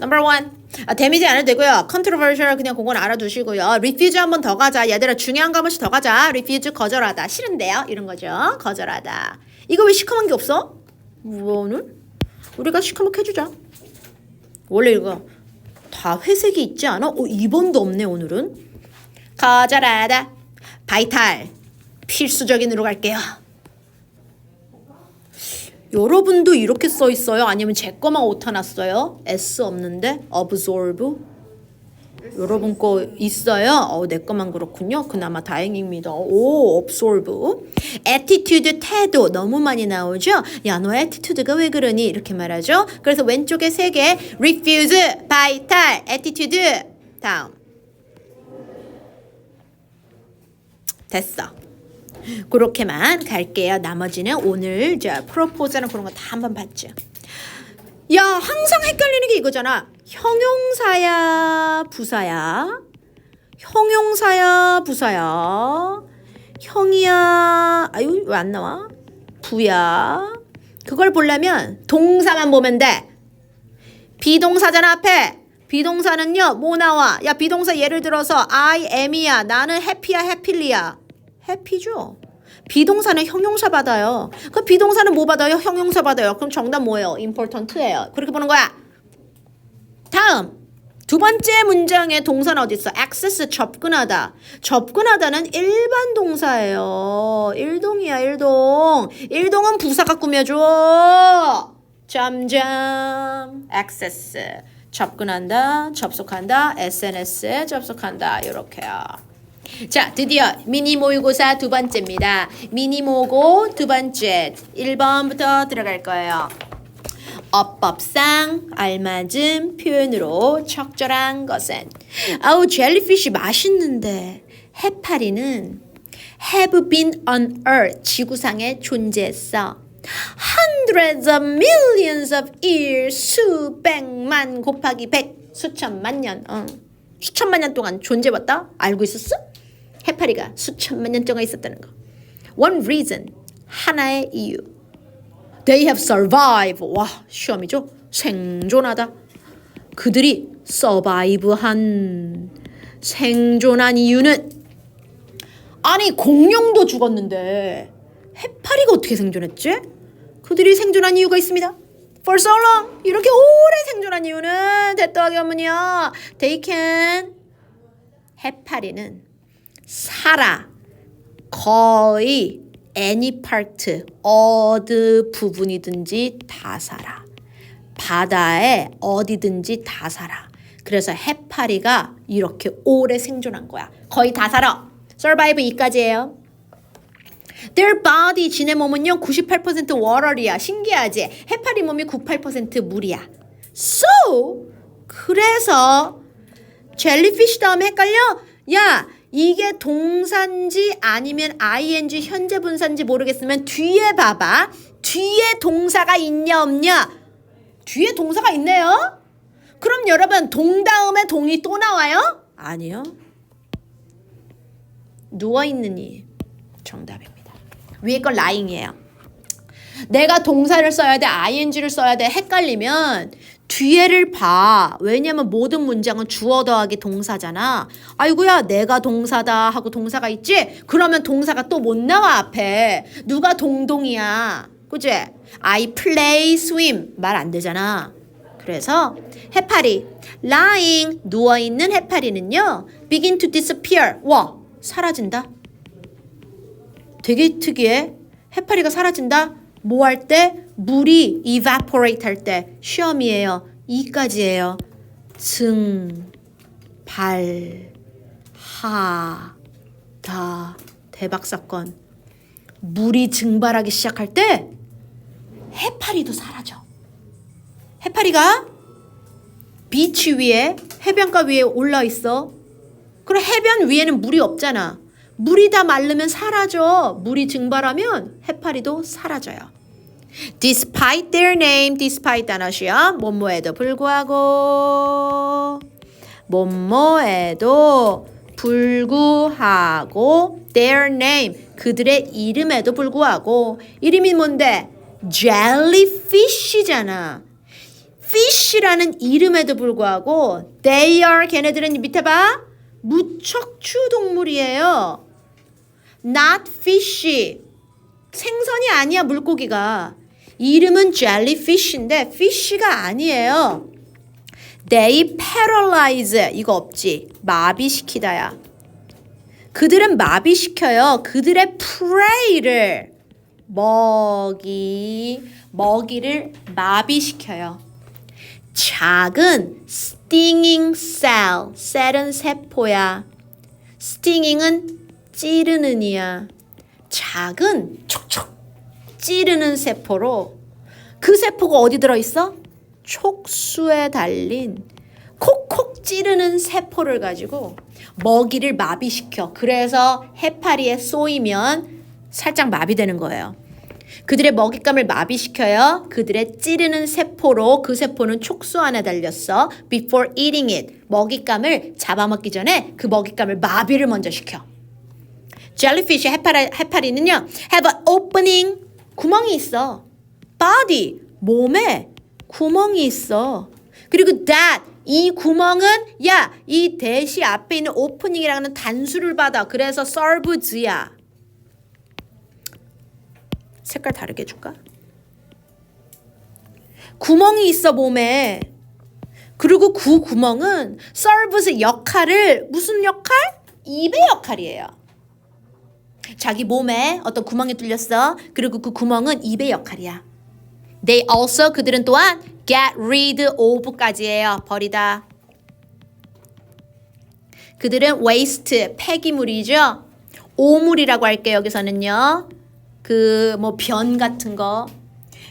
Number one. 아, 데미지 안 해도 되고요. controversial 그냥 그건 알아두시고요. refuse 한번 더 가자. 얘들아 중요한 거 한 번씩 더 가자. refuse 거절하다. 싫은데요? 이런 거죠. 거절하다. 이거 왜 시커먼 게 없어? 뭐는? 우리가 시커멓게 해주자. 원래 이거 다 회색이 있지 않아? 어, 2번도 없네 오늘은. 거절하다. 바이탈. 필수적인으로 갈게요. 여러분도 이렇게 써 있어요? 아니면 제 거만 오타 났어요? S 없는데 absorb 여러분 거 있어요? 어, 내 거만 그렇군요. 그나마 다행입니다. 오, absorb. attitude, 태도 너무 많이 나오죠? 야, 너 attitude가 왜 그러니? 이렇게 말하죠. 그래서 왼쪽에 세 개, refuse, vital, attitude. 다음. 됐어. 그렇게만 갈게요. 나머지는 오늘 저 프로포즈랑 그런 거 다 한번 봤죠. 야, 항상 헷갈리는 게 이거잖아. 형용사야, 부사야. 형용사야, 부사야. 형이야. 아유, 왜 안 나와? 부야. 그걸 보려면 동사만 보면 돼. 비동사잖아, 앞에. 비동사는요, 뭐 나와? 야, 비동사 예를 들어서 I am이야. 나는 happy야, happy야. 해피죠. 비동사는 형용사 받아요. 그 비동사는 뭐 받아요? 형용사 받아요. 그럼 정답 뭐예요? important예요. 그렇게 보는 거야. 다음. 두 번째 문장에 동사는 어디 있어? access 접근하다. 접근하다는 일반 동사예요. 일동이야, 일동. 일동은 부사가 꾸며줘. 점점 access 접근한다, 접속한다, SNS에 접속한다. 이렇게요. 자, 드디어 미니 모의고사 두 번째입니다. 미니 모고 두 번째 1번부터 들어갈 거예요. 어법상 알맞은 표현으로 적절한 것은 아우 젤리피쉬 맛있는데 해파리는 have been on earth 지구상에 존재했어. hundreds of millions of years 수백만 곱하기 백 수천만 년 어. 수천만 년 동안 존재했다 알고 있었어? 해파리가 수천만 년 동안 있었다는 거. One reason 하나의 이유. They have survived. 와 시험이죠. 생존하다. 그들이 survive한 생존한 이유는 아니 공룡도 죽었는데 해파리가 어떻게 생존했지? 그들이 생존한 이유가 있습니다. For so long 이렇게 오래 생존한 이유는 대또하기 어머니야. They can 해파리는 살아. 거의 any part 어느 부분이든지 다 살아. 바다에 어디든지 다 살아. 그래서 해파리가 이렇게 오래 생존한 거야. 거의 다 살아. Survive 이까지예요. Their body 지네 몸은요 98% water이야. 신기하지? 해파리 몸이 98% 물이야. So 그래서 젤리피쉬 다음에 헷갈려? 야 이게 동사인지 아니면 ing 현재 분사인지 모르겠으면 뒤에 봐봐. 뒤에 동사가 있냐 없냐? 뒤에 동사가 있네요. 그럼 여러분 동 다음에 동이 또 나와요? 아니요. 누워 있느니 정답입니다. 위에 건 lying이에요. 내가 동사를 써야 돼, ing를 써야 돼 헷갈리면 뒤에를 봐. 왜냐면 모든 문장은 주어 더하기 동사잖아. 아이고야, 내가 동사다 하고 동사가 있지? 그러면 동사가 또 못 나와, 앞에. 누가 동동이야. 그지? I play swim. 말 안 되잖아. 그래서 해파리, lying, 누워있는 해파리는요, begin to disappear. 와, 사라진다. 되게 특이해. 해파리가 사라진다. 뭐 할 때? 물이 evaporate 할 때 시험이에요. 이까지예요. 증, 발, 하, 다 대박 사건. 물이 증발하기 시작할 때 해파리도 사라져. 해파리가 비치 위에 해변가 위에 올라 있어. 그럼 해변 위에는 물이 없잖아. 물이 다 마르면 사라져. 물이 증발하면 해파리도 사라져요. Despite their name, despite 단어시야. 뭐뭐에도 불구하고 뭐뭐에도 불구하고 their name 그들의 이름에도 불구하고 이름이 뭔데? jellyfish잖아. fish라는 이름에도 불구하고 they are 걔네들은 밑에 봐 무척추 동물이에요. not fishy 생선이 아니야 물고기가 이름은 jellyfish인데 fish가 아니에요. They paralyze 이거 없지 마비시키다야. 그들은 마비시켜요. 그들의 prey를 먹이 먹이를 마비시켜요. 작은 stinging cell 셀은 세포야. stinging은 찌르는 이야. 작은 촉촉 찌르는 세포로 그 세포가 어디 들어 있어? 촉수에 달린 콕콕 찌르는 세포를 가지고 먹이를 마비시켜. 그래서 해파리에 쏘이면 살짝 마비되는 거예요. 그들의 먹잇감을 마비시켜요. 그들의 찌르는 세포로 그 세포는 촉수 안에 달렸어. Before eating it. 먹잇감을 잡아먹기 전에 그 먹잇감을 마비를 먼저 시켜. Jellyfish 해파리, 해파리는요. Have an opening. 구멍이 있어. Body. 몸에 구멍이 있어. 그리고 that. 이 구멍은 야, 이 대시 앞에 있는 오프닝이라는 단수를 받아. 그래서 serves야. 색깔 다르게 해줄까? 구멍이 있어 몸에. 그리고 그 구멍은 serves 역할을 무슨 역할? 입의 역할이에요. 자기 몸에 어떤 구멍이 뚫렸어. 그리고 그 구멍은 입의 역할이야. They also 그들은 또한 get rid of까지예요. 버리다. 그들은 waste 폐기물이죠. 오물이라고 할게요. 여기서는요. 그 뭐 변 같은 거.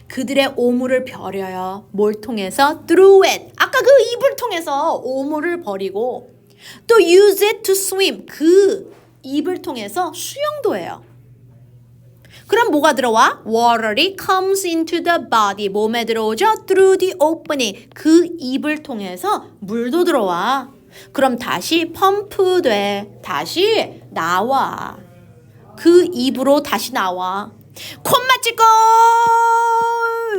그들의 오물을 버려요. 뭘 통해서? through it. 아까 그 입을 통해서 오물을 버리고 또 use it to swim. 그 입을 통해서 수영도 해요. 그럼 뭐가 들어와? Water이 comes into the body. 몸에 들어오죠? Through the opening. 그 입을 통해서 물도 들어와. 그럼 다시 펌프돼. 다시 나와. 그 입으로 다시 나와. 콤마 찍고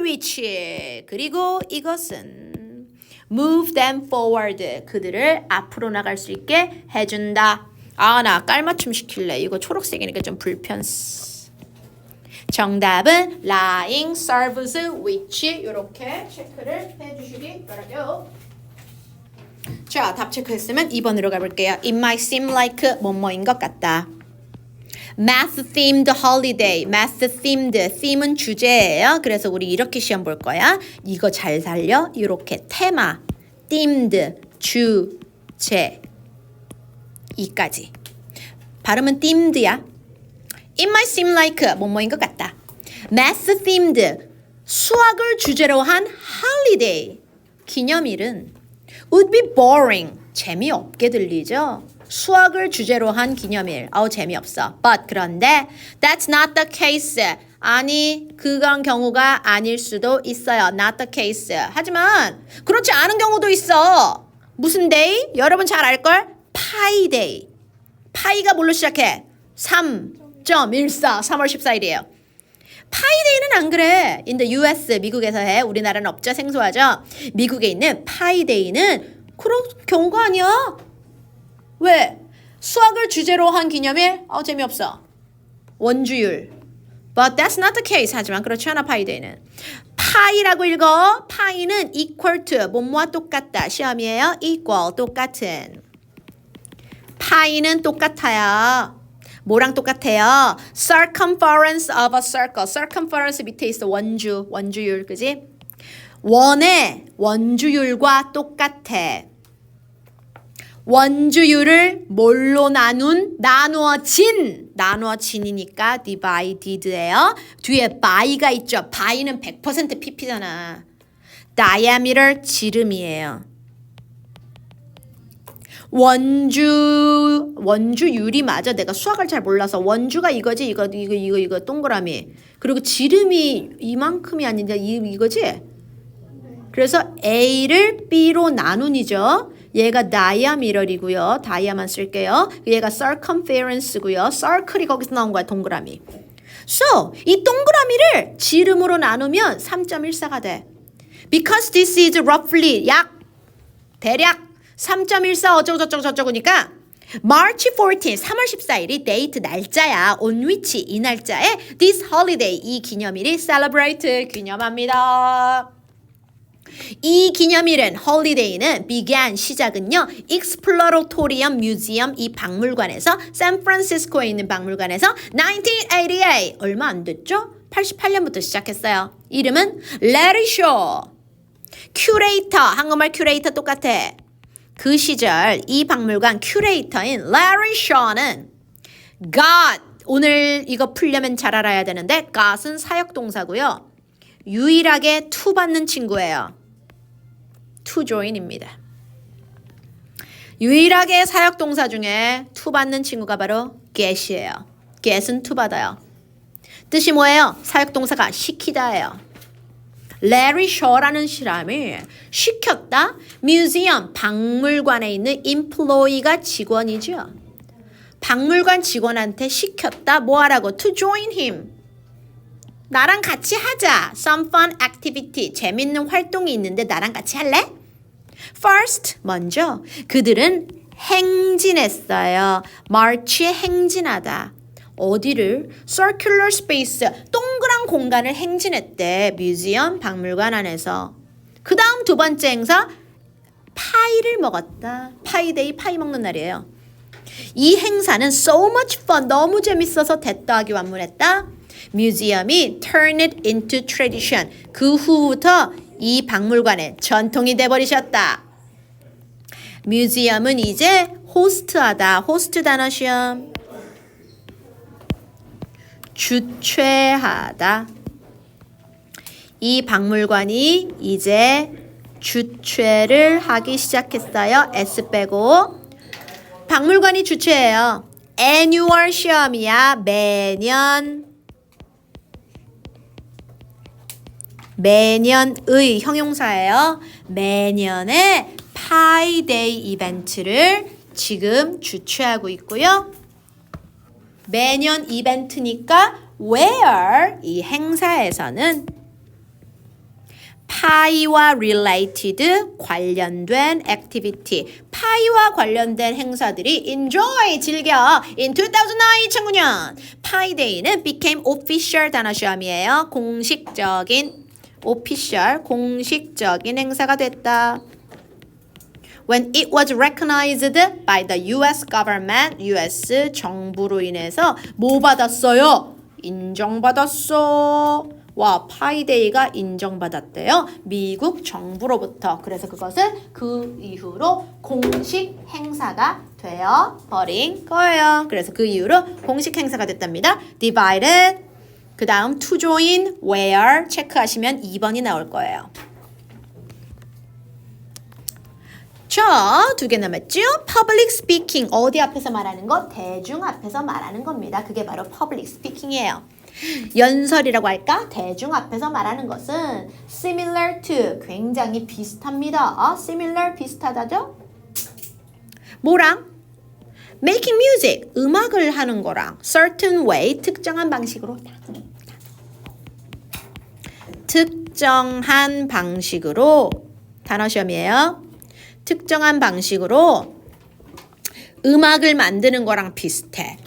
위치. 그리고 이것은 move them forward. 그들을 앞으로 나갈 수 있게 해준다. 아, 나 깔맞춤 시킬래. 이거 초록색이니까 좀 불편. 정답은 lying, serves, which 이렇게 체크를 해주시기 바라요. 자, 답 체크했으면 2번으로 가볼게요. It might seem like 뭐뭐인 것 같다. Math themed holiday. Math themed. theme은 주제예요. 그래서 우리 이렇게 시험 볼 거야. 이거 잘 살려. 이렇게 테마, themed, 주제. 이까지. 발음은 themed야. It might seem like 뭐뭐인 것 같다. Math themed. 수학을 주제로 한 holiday. 기념일은 would be boring. 재미없게 들리죠? 수학을 주제로 한 기념일. 아우 재미없어. But 그런데 that's not the case. 아니 그런 경우가 아닐 수도 있어요. Not the case. 하지만 그렇지 않은 경우도 있어. 무슨 데이? 여러분 잘 알걸? 파이데이. 파이가 뭘로 시작해? 3.14 3월 14일이에요. 파이데이는 안 그래. The US 미국에서 해. 우리나라는 없죠. 생소하죠. 미국에 있는 파이데이는 그런 경우가 아니야. 왜? 수학을 주제로 한 기념일? 어 재미없어. 원주율. But that's not the case. 하지만 그렇지 않아 파이데이는. 파이라고 읽어. 파이는 equal to 뭐뭐와 똑같다. 시험이에요. equal 똑같은. 파이는 똑같아요. 뭐랑 똑같아요? circumference of a circle. circumference 밑에 있어. 원주, 원주율, 그지? 원의 원주율과 똑같아. 원주율을 뭘로 나눈? 나누어진. 나누어진이니까 divided예요. 뒤에 by가 있죠. by는 100% pp잖아. diameter 지름이에요. 원주 원주율이 맞아. 내가 수학을 잘 몰라서 원주가 이거지. 이거 이거 이거 이거 동그라미. 그리고 지름이 이만큼이 아닌데 이 이거지. 그래서 A를 B로 나눈이죠. 얘가 다이아미러이고요. 다이아만 쓸게요. 얘가 circumference고요. circle이 거기서 나온 거야. 동그라미. So, 이 동그라미를 지름으로 나누면 3.14가 돼. Because this is roughly 약 대략 3.14 어쩌고저쩌고 저쩌고니까 March 14, 3월 14일이 데이트 날짜야. on which 이 날짜에 this holiday 이 기념일이 celebrate 기념합니다. 이 기념일은 holiday는 began 시작은요 Exploratorium Museum 이 박물관에서 샌프란시스코에 있는 박물관에서 1988 얼마 안 됐죠? 88년부터 시작했어요. 이름은 Larry Shaw. 큐레이터 한국말 큐레이터 똑같아. 그 시절 이 박물관 큐레이터인 Larry Shaw는 God 오늘 이거 풀려면 잘 알아야 되는데 God은 사역동사고요. 유일하게 to 받는 친구예요. to join입니다. 유일하게 사역동사 중에 to 받는 친구가 바로 get이에요. get은 to 받아요. 뜻이 뭐예요? 사역동사가 시키다예요. 레리 셔라는 사람이 시켰다. 뮤지엄 박물관에 있는 employee가 직원이죠. 박물관 직원한테 시켰다. 뭐 하라고? To join him. 나랑 같이 하자. Some fun activity. 재밌는 활동이 있는데 나랑 같이 할래? First, 먼저 그들은 행진했어요. march에 행진하다. 어디를? circular space, 동그란 공간을 행진했대. 뮤지엄, 박물관 안에서. 그 다음 두 번째 행사, 파이를 먹었다. 파이데이, 파이 먹는 날이에요. 이 행사는 so much fun, 너무 재밌어서 됐다하기 완문했다. 뮤지엄이 turn it into tradition. 그 후부터 이 박물관의 전통이 돼버리셨다. 뮤지엄은 이제 호스트하다. 호스트 단어 시험. 주최하다. 이 박물관이 이제 주최를 하기 시작했어요. S 빼고. 박물관이 주최해요. annual 시험이야. 매년 매년의 형용사예요. 매년의 파이데이 이벤트를 지금 주최하고 있고요. 매년 이벤트니까 where 이 행사에서는 파이와 related 관련된 activity 파이와 관련된 행사들이 enjoy 즐겨. In 2009 2009년 파이데이는 became official 단어 시험이에요. 공식적인 official 공식적인 행사가 됐다 when it was recognized by the US government, US 정부로 인해서 뭐 받았어요? 인정받았어. 와, 파이데이가 인정받았대요. 미국 정부로부터. 그래서 그것은 그 이후로 공식 행사가 되어 버린 거예요. 그래서 그 이후로 공식 행사가 됐답니다. divided 그 다음 to join where 체크하시면 2번이 나올 거예요. 자, 두 개 남았죠? Public speaking. 어디 앞에서 말하는 거? 대중 앞에서 말하는 겁니다. 그게 바로 public speaking이에요. 연설이라고 할까? 대중 앞에서 말하는 것은 similar to. 굉장히 비슷합니다. 어? similar 비슷하다죠? 뭐랑? making music. 음악을 하는 거랑 certain way. 특정한 방식으로. 특정한 방식으로. 단어 시험이에요. 특정한 방식으로 음악을 만드는 거랑 비슷해.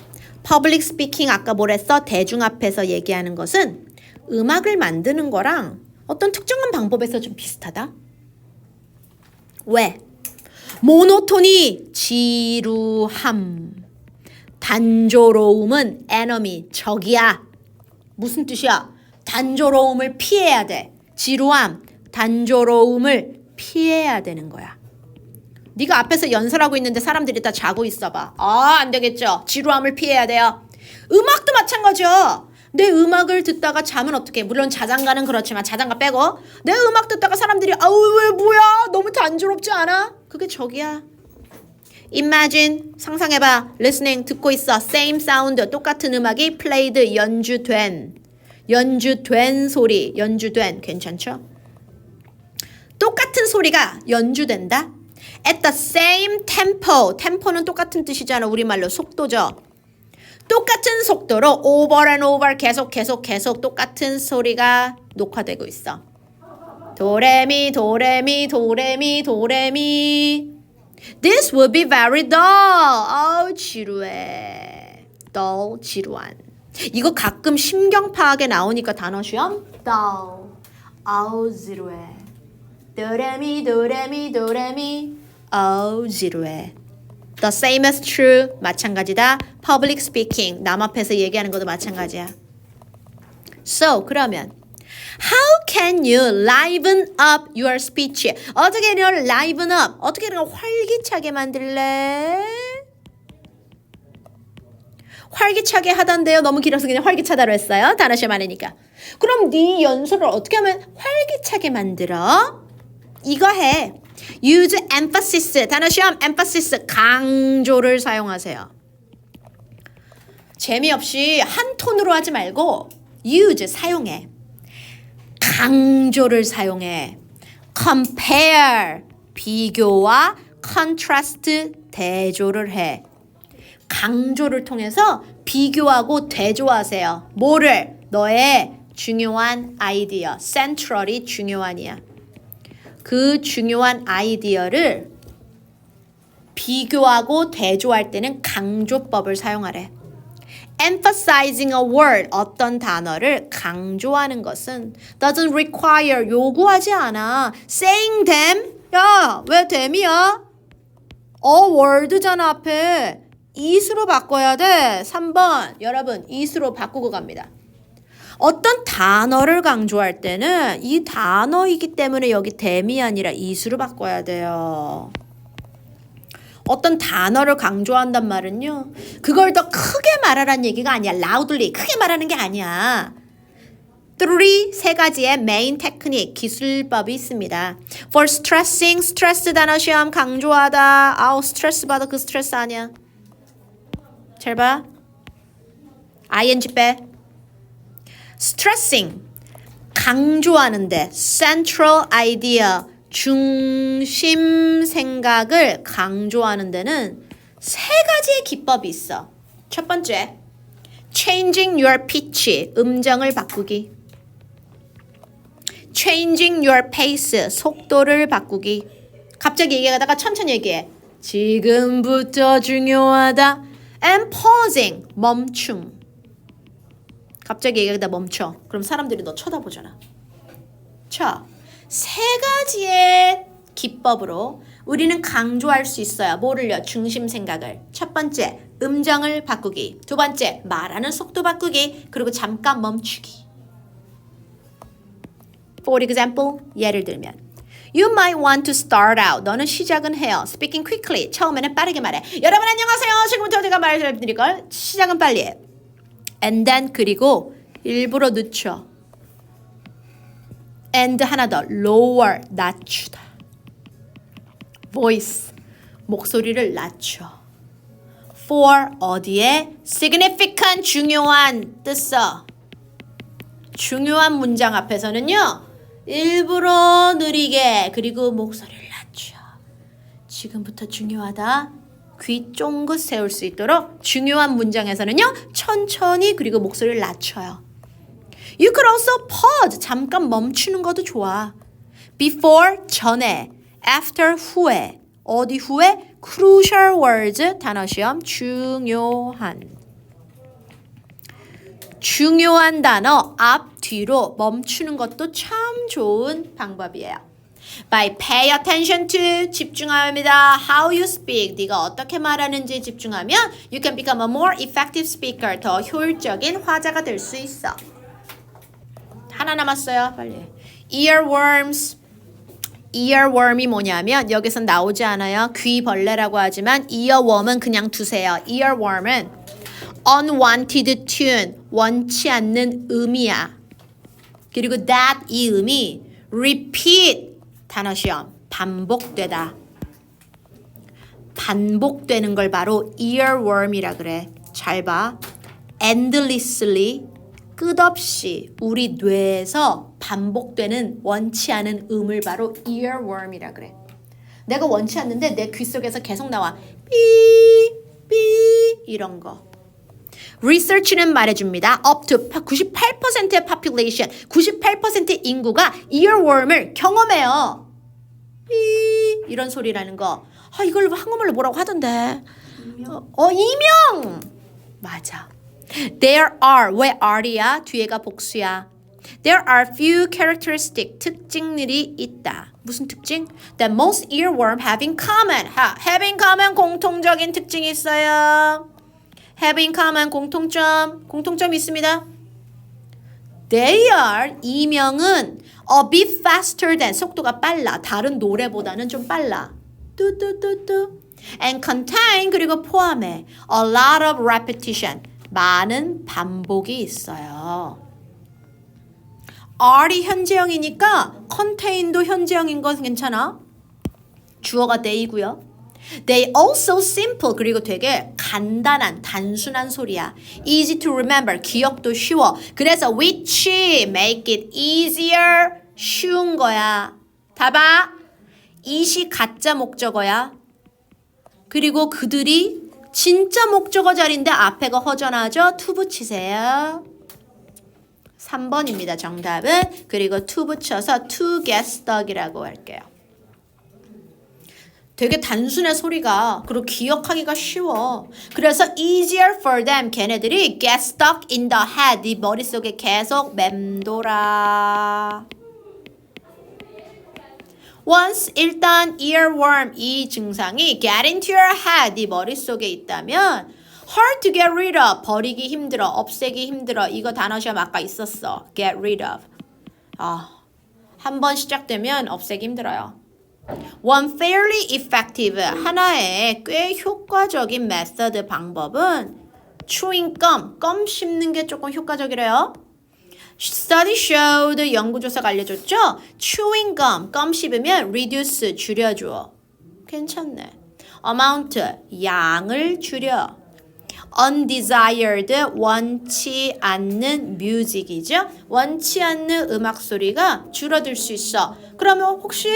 퍼블릭 스피킹 아까 뭐랬어? 대중 앞에서 얘기하는 것은 음악을 만드는 거랑 어떤 특정한 방법에서 좀 비슷하다. 왜? 모노토니 지루함. 단조로움은 에너미 적이야. 무슨 뜻이야? 단조로움을 피해야 돼. 지루함, 단조로움을 피해야 되는 거야. 네가 앞에서 연설하고 있는데 사람들이 다 자고 있어봐. 아, 안 되겠죠. 지루함을 피해야 돼요. 음악도 마찬가지야. 내 음악을 듣다가 잠은 어떻게? 물론 자장가는 그렇지만 자장가 빼고 내 음악 듣다가 사람들이 아우 왜 뭐야? 너무 단조롭지 않아? 그게 적이야. Imagine 상상해봐. Listening 듣고 있어. Same sound 똑같은 음악이 played 연주된 연주된 소리 연주된 괜찮죠? 똑같은 소리가 연주된다. At the same tempo. tempo는 똑같은 뜻이잖아. 우리말로 속도죠. 똑같은 속도로 over and over 계속 계속 계속 똑같은 소리가 녹화되고 있어. 도레미 도레미 도레미 도레미 This would be very dull. 아우 지루해. dull 지루한. 이거 가끔 심경 파악에 나오니까 단어 시험 dull. 아우 지루해. 도레미 도레미 도레미 아우 지루해. The same is true. 마찬가지다. Public speaking. 남 앞에서 얘기하는 것도 마찬가지야. So 그러면 How can you liven up your speech? 어떻게 너 liven up? 어떻게 내가 활기차게 만들래? 활기차게 하던데요. 너무 길어서 그냥 활기차다로 했어요. 단어 시험 많으니까. 그럼 네 연설을 어떻게 하면 활기차게 만들어? 이거 해. Use emphasis. 단어 시험 emphasis 강조를 사용하세요. 재미없이 한 톤으로 하지 말고 use 사용해. 강조를 사용해. compare 비교와 contrast 대조를 해. 강조를 통해서 비교하고 대조하세요. 뭐를? 너의 중요한 아이디어, central이 중요한이야. 그 중요한 아이디어를 비교하고 대조할 때는 강조법을 사용하래. emphasizing a word 어떤 단어를 강조하는 것은 doesn't require 요구하지 않아. saying them 야, 왜 them이야? a word잖아 앞에. is로 바꿔야 돼. 3번. 여러분, is로 바꾸고 갑니다. 어떤 단어를 강조할 때는 이 단어이기 때문에 여기 them이 아니라 is로 바꿔야 돼요. 어떤 단어를 강조한단 말은요. 그걸 더 크게 말하라는 얘기가 아니야. loudly 크게 말하는 게 아니야. three 세 가지의 메인 테크닉 기술법이 있습니다. For stressing 스트레스 단어 시험 강조하다. 아우 스트레스 받아 그 스트레스 아니야. 잘 봐. ing 빼. Stressing 강조하는데 central idea 중심 생각을 강조하는 데는 세 가지의 기법이 있어. 첫 번째, changing your pitch, 음정을 바꾸기. changing your pace, 속도를 바꾸기. 갑자기 얘기하다가 천천히 얘기해. 지금부터 중요하다. and pausing, 멈춤. 갑자기 얘기하다 멈춰. 그럼 사람들이 너 쳐다보잖아. 자, 세 가지의 기법으로 우리는 강조할 수 있어요. 뭐를요? 중심 생각을. 첫 번째, 음정을 바꾸기. 두 번째, 말하는 속도 바꾸기. 그리고 잠깐 멈추기. For example, 예를 들면 You might want to start out. 너는 시작은 해요. Speaking quickly. 처음에는 빠르게 말해. 여러분 안녕하세요. 지금부터 제가 말씀드릴 걸 시작은 빨리 해. And then 그리고 일부러 늦춰. and 하나 더 lower 낮추다. voice 목소리를 낮춰. for 어디에 significant 중요한 뜻서. 중요한 문장 앞에서는요. 일부러 느리게 그리고 목소리를 낮춰. 지금부터 중요하다. 귀 쫑긋 세울 수 있도록 중요한 문장에서는요. 천천히 그리고 목소리를 낮춰요. You could also pause. 잠깐 멈추는 것도 좋아. Before 전에, after 후에, 어디 후에? Crucial words 단어 시험 중요한. 중요한 단어 앞 뒤로 멈추는 것도 참 좋은 방법이에요. By pay attention to 집중합니다. How you speak 네가 어떻게 말하는지 집중하면 you can become a more effective speaker 더 효율적인 화자가 될 수 있어. 하나 남았어요. 빨리. Earworms. earworm이 뭐냐면 여기서 나오지 않아요. 귀벌레라고 하지만 earworm은 그냥 두세요. earworm은 unwanted tune, 원치 않는 음이야. 그리고 that 이 음이 repeat 단어 시험 반복되다. 반복되는 걸 바로 earworm이라 그래. 잘 봐. endlessly 끝없이 우리 뇌에서 반복되는 원치 않은 음을 바로 earworm이라 그래. 내가 원치 않는데 내 귀 속에서 계속 나와. 삐, 삐 이런 거. Research는 말해줍니다. up to 98%의 population, 98%의 인구가 earworm을 경험해요. 삐 이런 소리라는 거. 아 이걸 한국말로 뭐라고 하던데. 어, 어 이명. 맞아. There are 왜 are야? 뒤에가 복수야. There are few characteristic 특징들이 있다. 무슨 특징? That most earworm have in common. 하, have in common 공통적인 특징이 있어요. Have in common 공통점 공통점이 있습니다. They are 이명은 a bit faster than 속도가 빨라. 다른 노래보다는 좀 빨라. 뚜뚜뚜뚜. And contain 그리고 포함해 a lot of repetition. 많은 반복이 있어요. R이 현재형이니까 contain도 현재형인 건 괜찮아. 주어가 they고요. They also simple 그리고 되게 간단한 단순한 소리야. Easy to remember 기억도 쉬워. 그래서 which make it easier 쉬운 거야. 봐봐. it이 가짜 목적어야. 그리고 그들이 진짜 목적어 자리인데 앞에가 허전하죠? to 붙이세요. 3번입니다. 정답은 그리고 to 붙여서 to get stuck이라고 할게요. 되게 단순해 소리가 그리고 기억하기가 쉬워. 그래서 easier for them 걔네들이 get stuck in the head 네 머릿속에 계속 맴돌아. Once 일단 earworm 이 증상이 get into your head 네 머릿속에 있다면 hard to get rid of 버리기 힘들어 없애기 힘들어 이거 단어 시험 아까 있었어 get rid of 아 한 번 시작되면 없애기 힘들어요. One fairly effective 하나의 꽤 효과적인 메서드 방법은 chewing gum 껌 씹는 게 조금 효과적이래요. Study showed 연구조사가 알려줬죠. Chewing gum 껌 씹으면 reduce 줄여줘. 괜찮네. Amount 양을 줄여. Undesired 원치 않는 뮤직이죠. 원치 않는 음악 소리가 줄어들 수 있어. 그러면 혹시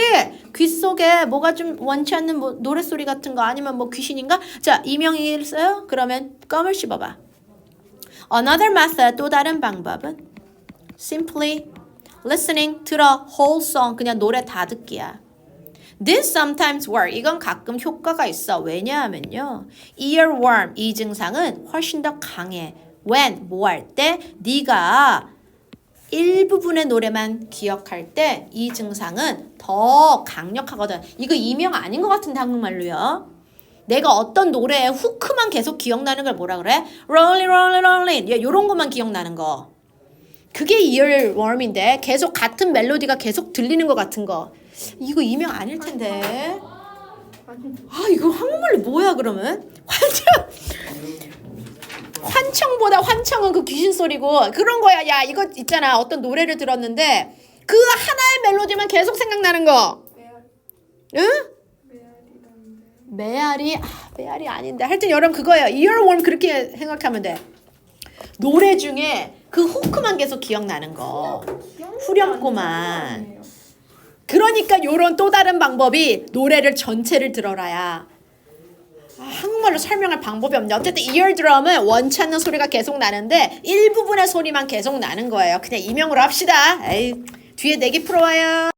귀 속에 뭐가 좀 원치 않는 뭐 노래 소리 같은 거 아니면 뭐 귀신인가? 자 이명이 있어요. 그러면 껌을 씹어봐. Another method 또 다른 방법은 simply listening 들어 whole song 그냥 노래 다 듣기야. This sometimes work. 이건 가끔 효과가 있어. 왜냐하면요. earworm 이 증상은 훨씬 더 강해. when 뭐 할 때 네가 일부분의 노래만 기억할 때 이 증상은 더 강력하거든. 이거 이명 아닌 것 같은데 한국말로요. 내가 어떤 노래의 후크만 계속 기억나는 걸 뭐라 그래? Rolling, rolling, rolling. 야, 요런 것만 기억나는 거. 그게 earworm인데 계속 같은 멜로디가 계속 들리는 것 같은 거. 이거 이명 아닐 텐데. 아 이거 한국말로 뭐야 그러면? 환청. 환청보다 환청은 그 귀신 소리고 그런 거야. 야 이거 있잖아. 어떤 노래를 들었는데 그 하나의 멜로디만 계속 생각나는 거. 응? 메아리 아, 메아리 아닌데 하여튼 여러분 그거예요. earworm 그렇게 생각하면 돼. 노래 중에 그 후크만 계속 기억나는 거. 후렴구만. 그러니까 요런 또 다른 방법이 노래를 전체를 들어라야. 아, 한국말로 설명할 방법이 없네. 어쨌든 이어드럼은 원치 않는 소리가 계속 나는데 일부분의 소리만 계속 나는 거예요. 그냥 이명으로 합시다. 에이, 뒤에 내기 풀어와요.